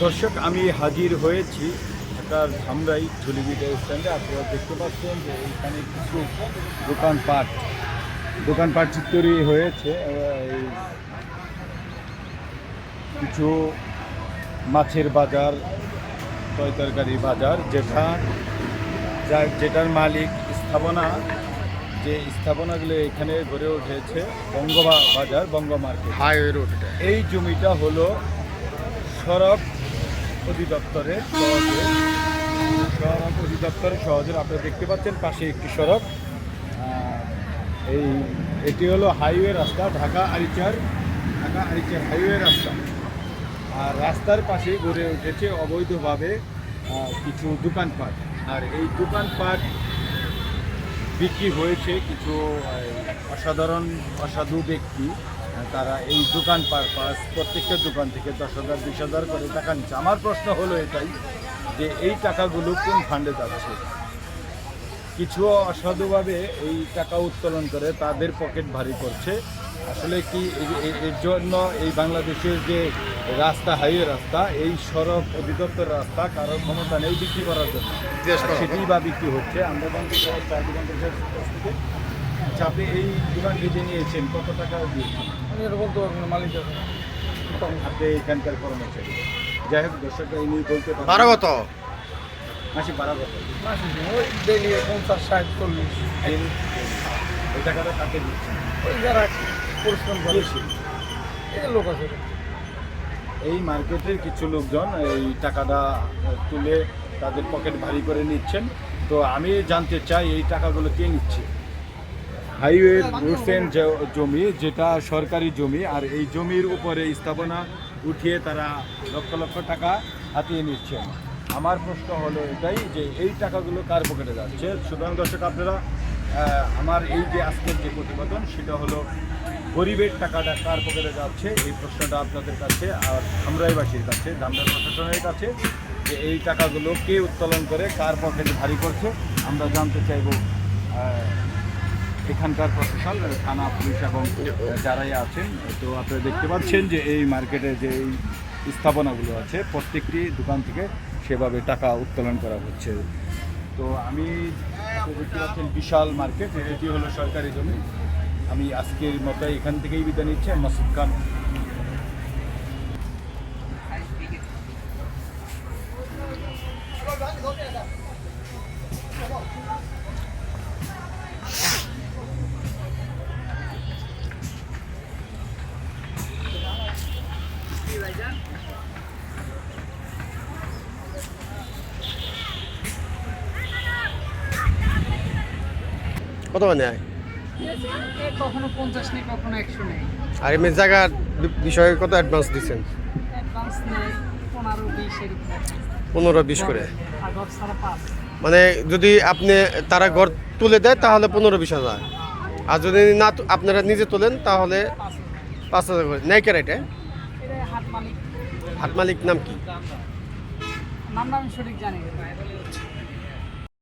দর্শক আমি হাজির হয়েছি ঢাকার ধামরাই ঝুলিবিটা স্ট্যান্ডে আপনারা দেখতে পাচ্ছেন যে এখানে কিছু দোকানপাট দোকানপাট তৈরি হয়েছে। কিছু মাছের বাজার তরকারি বাজার যেটা যা- যেটার মালিক স্থাপনা যে স্থাপনাগুলো এখানে গড়ে উঠেছে বঙ্গবা বাজার বঙ্গ মার্কেট। হাইওয়ে রোডটা। এই জমিটা হলো সড়ক অধিদপ্তরের সড়ক অধিদপ্তরের সহজে আপনারা দেখতে পাচ্ছেন পাশে একটি সড়ক। এই, এটি হলো হাইওয়ে রাস্তা, ঢাকা আরিচার ঢাকা আরিচার হাইওয়ে রাস্তা। আর রাস্তার পাশে গড়ে উঠেছে অবৈধভাবে কিছু দোকানপাট। আর এই দোকানপাট বিক্রি হয়েছে কিছু অসাধারণ, অসাধু ব্যক্তি। তারা এই দোকান পারপাস প্রত্যেকটা দোকান থেকে দশ হাজার বিশ হাজার করে টাকা নিচ্ছে। আমার প্রশ্ন হলো এটাই যে এই টাকাগুলো কোন ফান্ডে যাচ্ছে? কিছু অসাধুভাবে এই টাকা উত্তোলন করে তাদের পকেট ভারী করছে। আসলে কি এর জন্য এই বাংলাদেশের যে রাস্তা হাইওয়ে রাস্তা এই সড়ক অধিদপ্তর রাস্তা কারোর ক্ষমতা নেই বিক্রি করার জন্য। সেটি বা বিক্রি হচ্ছে। আমরা চার দোকান থেকে আপনি এই দোকানটি নিয়েছেন। কত টাকা দিয়েছেন আমি এটা বলতে পারব না মালিক আছে আপনি এখানকার কর্মচারী। যাই হোক দর্শকরা এই নিয়ে বলতে পারেন ভাড়া কত মাসে ভাড়া কত মাসে ওই ডেলি পঞ্চাশ ষাট চল্লিশ। ওই টাকাটা কাকে ওই যারা পরিশ্রম করে। বেশি। এই লোক আছে। এই মার্কেটের কিছু লোকজন এই টাকাটা তুলে তাদের পকেট ভারী করে নিচ্ছেন। তো আমি জানতে চাই এই টাকাগুলো কে নিচ্ছে? হাইওয়ে রুটসেন জমি, যেটা সরকারি জমি, আর এই জমির উপরে স্থাপনা উঠিয়ে তারা লক্ষ লক্ষ টাকা হাতিয়ে নিচ্ছেন আমার প্রশ্ন হলো এটাই যে এই টাকাগুলো কার পকেটে যাচ্ছে? সুতরাং দর্শক, আপনারা আমার এই যে আজকের যে প্রতিবেদন, সেটা হলো গরিবের টাকাটা কার পকেটে যাচ্ছে? এই প্রশ্নটা আপনাদের কাছে আর ধামরাইবাসীর কাছে ধামরাই প্রশাসনের কাছে, যে এই টাকাগুলো কে উত্তোলন করে, কার পকেটে ভারী করছে, আমরা জানতে চাইব এখানকার প্রশাসন থানা পুলিশ এবং যারাই আছেন, তো আপনারা দেখতে পাচ্ছেন যে এই মার্কেটে যে এই স্থাপনাগুলো আছে, প্রত্যেকটি দোকান থেকে সেভাবে টাকা উত্তোলন করা হচ্ছে। তো আমি দেখতে পাচ্ছেন বিশাল মার্কেট, এটি হলো সরকারি জমি। আমি আজকের মতো এখান থেকেই বিদায় নিচ্ছি মাসুদ খান কত মানে কখনো পঞ্চাশ নেই কখনো একশো নেই। আর এমনি জায়গার বিষয়ে কত অ্যাডভান্স দিচ্ছেন? পনেরো বিশ করে। মানে যদি আপনি তারা ঘর তুলে দেয় তাহলে পনেরো বিশ হাজার। আর যদি না আপনারা নিজে তোলেন তাহলে পাঁচ হাজার। করে। এটা এটা হাট মালিক নাম কি নাম আমি সঠিক জানি।